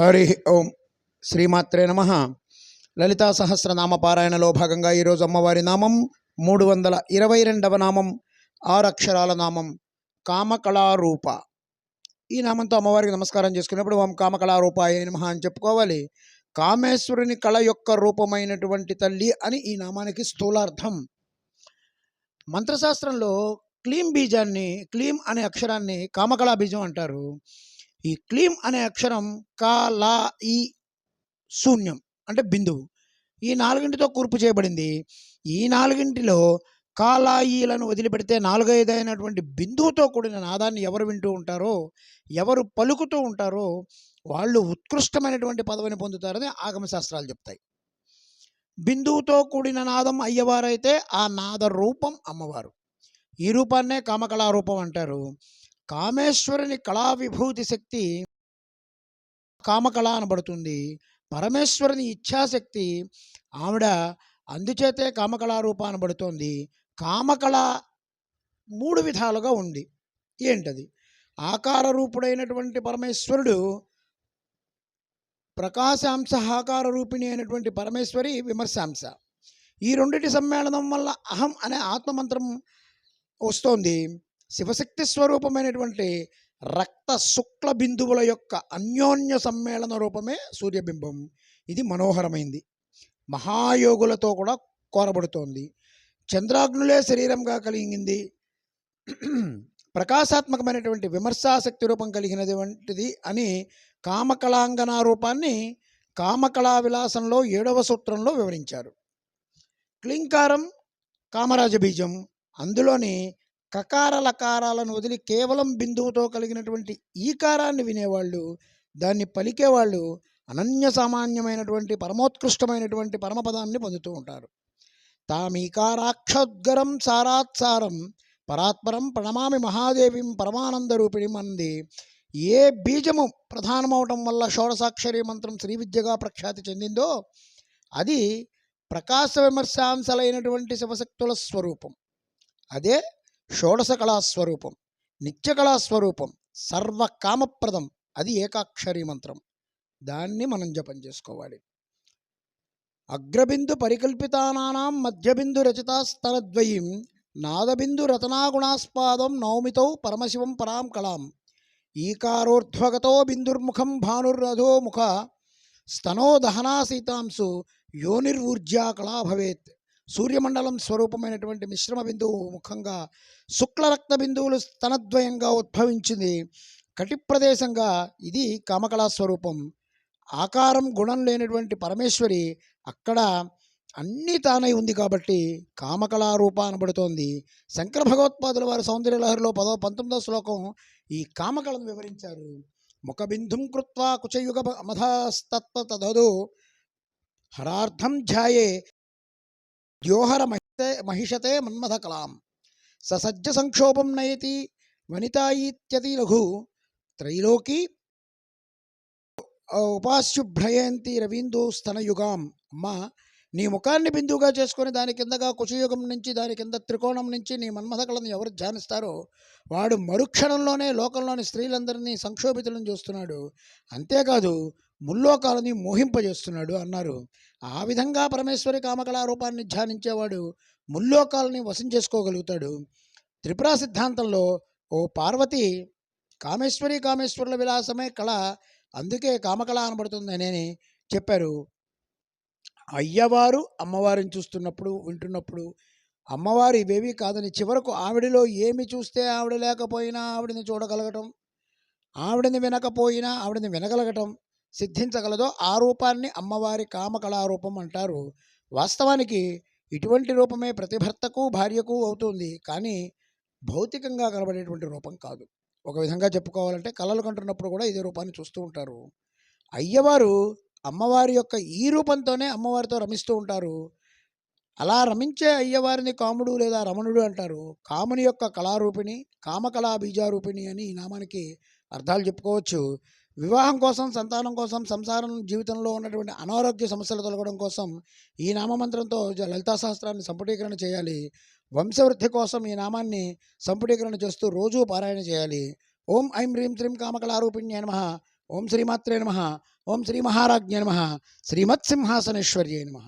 హరి ఓం శ్రీమాత్రే నమ. లలితా సహస్రనామ పారాయణలో భాగంగా ఈరోజు అమ్మవారి నామం మూడు వందల ఇరవై రెండవ నామం ఆరు అక్షరాల నామం కామకళారూప. ఈ నామంతో అమ్మవారికి నమస్కారం చేసుకున్నప్పుడు ఓం కామకళారూపాయ నమ అని చెప్పుకోవాలి. కామేశ్వరుని కళ యొక్క రూపమైనటువంటి తల్లి అని ఈ నామానికి స్థూలార్థం. మంత్రశాస్త్రంలో క్లీం బీజాన్ని క్లీం అనే అక్షరాన్ని కామకళా బీజం అంటారు. ఈ క్లీం అనే అక్షరం కా లా ఈ శూన్యం అంటే బిందువు. ఈ నాలుగింటితో కూర్పు చేయబడింది. ఈ నాలుగింటిలో కాలాయిలను వదిలిపెడితే నాలుగైదైనటువంటి బిందువుతో కూడిన నాదాన్ని ఎవరు వింటూ ఉంటారో ఎవరు పలుకుతూ ఉంటారో వాళ్ళు ఉత్కృష్టమైనటువంటి పదవిని పొందుతారని ఆగమశాస్త్రాలు చెప్తాయి. బిందువుతో కూడిన నాదం అయ్యవారైతే ఆ నాద రూపం అమ్మవారు. ఈ రూపాన్నే కామకళారూపం అంటారు. కామేశ్వరుని కళా విభూతి శక్తి కామకళ అనబడుతుంది. పరమేశ్వరుని ఇచ్ఛాశక్తి ఆవిడ అందుచేతే కామకళారూప అనబడుతోంది. కామకళ మూడు విధాలుగా ఉంది. ఏంటది? ఆకార రూపుడైనటువంటి పరమేశ్వరుడు ప్రకాశాంశ ఆకార రూపిణి అయినటువంటి పరమేశ్వరి విమర్శాంశ. ఈ రెండిటి సమ్మేళనం వల్ల అహం అనే ఆత్మమంత్రం వస్తోంది. శివశక్తి స్వరూపమైనటువంటి రక్త శుక్ల బిందువుల యొక్క అన్యోన్య సమ్మేళన రూపమే సూర్యబింబం. ఇది మనోహరమైంది. మహాయోగులతో కూడా కోరబడుతోంది. చంద్రాగ్నులే శరీరంగా కలిగింది. ప్రకాశాత్మకమైనటువంటి విమర్శాశక్తి రూపం కలిగినది వంటిది అని కామకళాంగన రూపాన్ని కామకళా విలాసంలో ఏడవ సూత్రంలో వివరించారు. క్లింకారం కామరాజ బీజం అందులోని కకార లకారాలను వదిలి కేవలం బిందువుతో కలిగినటువంటి ఈకారాన్ని వినేవాళ్ళు దాన్ని పలికేవాళ్ళు అనన్య సామాన్యమైనటువంటి పరమోత్కృష్టమైనటువంటి పరమపదాన్ని పొందుతూ ఉంటారు. తామీకారాక్షోద్గరం సారాత్సారం పరాత్పరం ప్రణమామి మహాదేవిం పరమానంద రూపిణి మంది ఏ బీజము ప్రధానమవటం వల్ల షోడసాక్షరి మంత్రం శ్రీ విద్యగా ప్రఖ్యాతి చెందిందో అది ప్రకాశ విమర్శాంశలైనటువంటి శివశక్తుల స్వరూపం. అదే షోడశ కళాస్వరూపం నిత్యకళాస్వరూపం సర్వకామప్రదం అది ఏకాక్షరీ మంత్రం. దాన్ని మనం జపం చేసుకోవాలి. అగ్రబిందు పరికల్పితానాం మధ్యబిందు రచితాస్తరద్వయీం నాదబిందు రతనాగుణాస్పాదం నౌమితౌ పరమశివం పరాం కళాం ఈకారోర్ధ్వగతో బిందుర్ముఖం భానురధో ముఖ స్తనో దహనా సీతాంశు యోనిర్వూర్జా కళా భవేత్. సూర్యమండలం స్వరూపమైనటువంటి మిశ్రమ బిందువు ముఖంగా శుక్లరక్త బిందువులు స్తనద్వయంగా ఉద్భవించింది. కటి ప్రదేశంగా ఇది కామకళా స్వరూపం. ఆకారం గుణం లేనటువంటి పరమేశ్వరి అక్కడ అన్నీ తానై ఉంది కాబట్టి కామకళా రూప అనబడుతోంది. శంకర భగవత్పాదుల వారి సౌందర్య లహరిలో పదో పంతొమ్మిదో శ్లోకం ఈ కామకళను వివరించారు. ముఖబిందుం కృత్వా కుచయుగ మధస్తత్వ తదదు. హరార్థం ధ్యాయే ద్యోహర మహితే మహిషతే మన్మథ ససజ్జ సంక్షోభం నయతి వనితాయిత్యతి లఘు త్రైలోకి ఉపాస్యుభ్రయంతి రవీందు స్తనయుగాం అమ్మా నీ ముఖాన్ని బిందువుగా చేసుకొని దాని కిందగా కుశయుగం నుంచి దాని కింద త్రికోణం నుంచి నీ మన్మథ కళను ఎవరు ధ్యానిస్తారో వాడు మరుక్షణంలోనే లోకంలోని స్త్రీలందరినీ సంక్షోభితులను చూస్తున్నాడు. అంతేకాదు ముల్లోకాలని మోహింపజేస్తున్నాడు అన్నారు. ఆ విధంగా పరమేశ్వరి కామకళారూపాన్ని ధ్యానించేవాడు ముల్లోకాలని వశం చేసుకోగలుగుతాడు. త్రిపుర సిద్ధాంతంలో ఓ పార్వతి కామేశ్వరి కామేశ్వరుల విలాసమే కళ అందుకే కామకళ అనబడుతుందని చెప్పారు. అయ్యవారు అమ్మవారిని చూస్తున్నప్పుడు వింటున్నప్పుడు అమ్మవారు ఇవేవి కాదని చివరకు ఆవిడలో ఏమి చూస్తే ఆవిడ లేకపోయినా ఆవిడని చూడగలగటం ఆవిడని వినకపోయినా ఆవిడని వినగలగటం సిద్ధించగలదో ఆ రూపాన్ని అమ్మవారి కామకళారూపం అంటారు. వాస్తవానికి ఇటువంటి రూపమే ప్రతి భర్తకు భార్యకు అవుతుంది. కానీ భౌతికంగా కనబడేటువంటి రూపం కాదు. ఒక విధంగా చెప్పుకోవాలంటే కళలు కంటున్నప్పుడు కూడా ఇదే రూపాన్ని చూస్తూ ఉంటారు. అయ్యవారు అమ్మవారి యొక్క ఈ రూపంతోనే అమ్మవారితో రమిస్తూ ఉంటారు. అలా రమించే అయ్యవారిని కాముడు లేదా రమణుడు అంటారు. కాముని యొక్క కళారూపిణి కామకళా బీజారూపిణి అని ఈ నామానికి అర్థాలు చెప్పుకోవచ్చు. వివాహం కోసం సంతానం కోసం సంసారం జీవితంలో ఉన్నటువంటి అనారోగ్య సమస్యలు తొలగడం కోసం ఈ నామమంత్రంతో జ- లలితా సహస్రాన్ని సంపుటీకరణ చేయాలి. వంశవృద్ధి కోసం ఈ నామాన్ని సంపుటీకరణ చేస్తూ రోజూ పారాయణ చేయాలి. ఓం ఐం హ్రీం శ్రీం కామకళారూపిణ్య నమ. ఓం శ్రీమాత్రే నమ. ఓం శ్రీ మహారాజ్ఞ నమ. శ్రీమత్సింహాసనేశ్వర్యే నమ.